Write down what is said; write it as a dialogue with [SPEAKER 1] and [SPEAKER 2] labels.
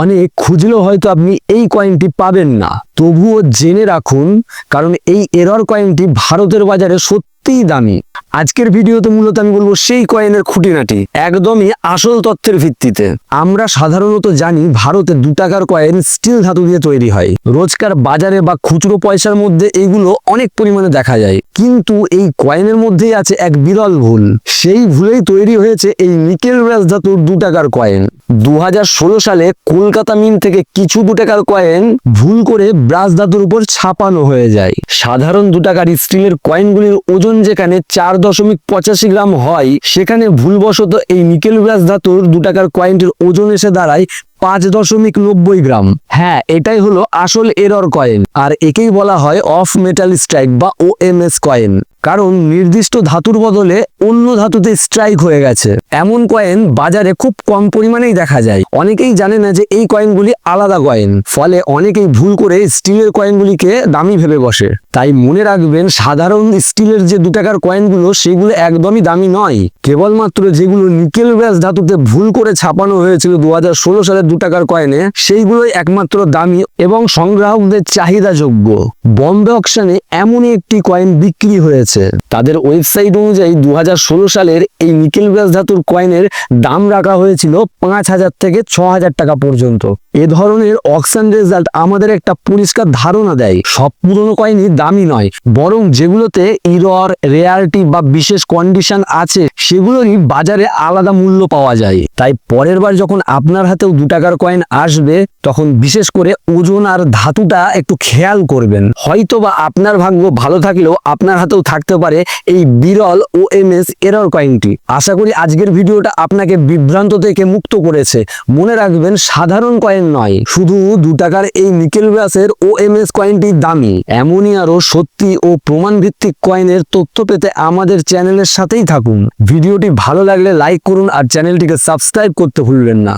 [SPEAKER 1] অনেক খুঁজলেও হয়তো আপনি এই কয়েনটি পাবেন না। তবুও জেনে রাখুন, কারণ এই এরর কয়েনটি ভারতের বাজারে সত্যিই দামি। আজকের ভিডিওতে মূলত আমি বলব সেই কয়েনের খুঁটিনাটি, একদমই আসল তথ্যের ভিত্তিতে। আমরা সাধারণত জানি ভারতে দু টাকার কয়েন স্টিল ধাতু দিয়ে তৈরি হয়। রোজকার বাজারে বা খুচরো পয়সার মধ্যে এগুলো অনেক পরিমাণে দেখা যায়। কিন্তু এই কয়েনের মধ্যেই আছে এক বিরল ভুল। সেই ভুলেই তৈরি হয়েছে এই নিকেল ব্রাস ধাতুর দু টাকার কয়েন। দু হাজার ষোলো সালে কলকাতা মিন থেকে কিছু দু টাকার কয়েন ভুল করে ব্রাস ধাতুর উপর ছাপানো হয়ে যায়। সাধারণ দু টাকার স্টিলের কয়েনগুলির ওজন যেখানে চার দশমিক পঁচাশি গ্রাম হয়, সেখানে ভুলবশত এই নিকেল ব্যাস ধাতুর দু টাকার কয়েনটির ওজন এসে দাঁড়ায় পাঁচ দশমিক নব্বই গ্রাম। হ্যাঁ এটাই হলো আসল এরর কয়েন আর একেই বলা হয় অফ মেটাল স্ট্রাইক বা ও এম এস কয়েন কারণ নির্দিষ্ট ধাতুর বদলে অন্য ধাতুতে স্ট্রাইক হয়ে গেছে। এমন কয়েন বাজারে খুব কম পরিমাণেই দেখা যায়। অনেকেই জানে না যে এই কয়েনগুলি আলাদা কয়েন ফলে অনেকেই ভুল করে স্টিলের কয়েনগুলিকে দামি ভেবে বসে। তাই মনে রাখবেন, সাধারণ স্টিলের যে দু টাকার কয়েনগুলো সেগুলো একদমই দামি নয়। কেবলমাত্র যেগুলো নিকেল ব্রাস ধাতুতে ভুল করে ছাপানো হয়েছিল দু হাজার ষোলো সালের দু টাকার কয়েনে সেইগুলোই একমাত্র দামি এবং সংগ্রাহকদের চাহিদাযোগ্য। বম্বে অকশনে এমনই একটি কয়েন বিক্রি হয়েছে। তাদের ওয়েবসাইট অনুযায়ী দু হাজার ষোলো সালের এই নিকেল ব্রাস ধাতুর কয়েনের দাম রাখা হয়েছিল পাঁচ হাজার থেকে ছ হাজার টাকা পর্যন্ত। এ ধরনের অকশন রেজাল্ট আমাদের একটা পরিষ্কার ধারণা দেয়। সব পুরনো কয়েনই দামি নয়, বরং যেগুলোতে ইরর রেয়ারিটি বা বিশেষ কন্ডিশন আছে, সেগুলোরই বাজারে আলাদা মূল্য পাওয়া যায়। তাই পরের বার যখন আপনার হাতেও দু টাকার কয়েন আসবে, তখন বিশেষ করে ওজন আর ধাতুটা একটু খেয়াল করবেন। হয়তো বা আপনার ভাগ্য ভালো থাকলেও আপনার হাতেও থাকতে পারে এই বিরল ও এম এস এরর কয়েনটি আশা করি আজকের ভিডিওটা আপনাকে বিভ্রান্ত থেকে মুক্ত করেছে। মনে রাখবেন, সাধারণ কয়েন নয়, শুধু দু টাকার এই নিকেল ব্রাসের ও এম এস কয়েনটি দামি। এমনই আরও সত্যি ও প্রমাণ ভিত্তিক কয়েনের তথ্য পেতে আমাদের চ্যানেলের সাথেই থাকুন। ভিডিওটি ভালো লাগলে লাইক করুন আর চ্যানেলটিকে সাবস্ক্রাইব করতে ভুলবেন না।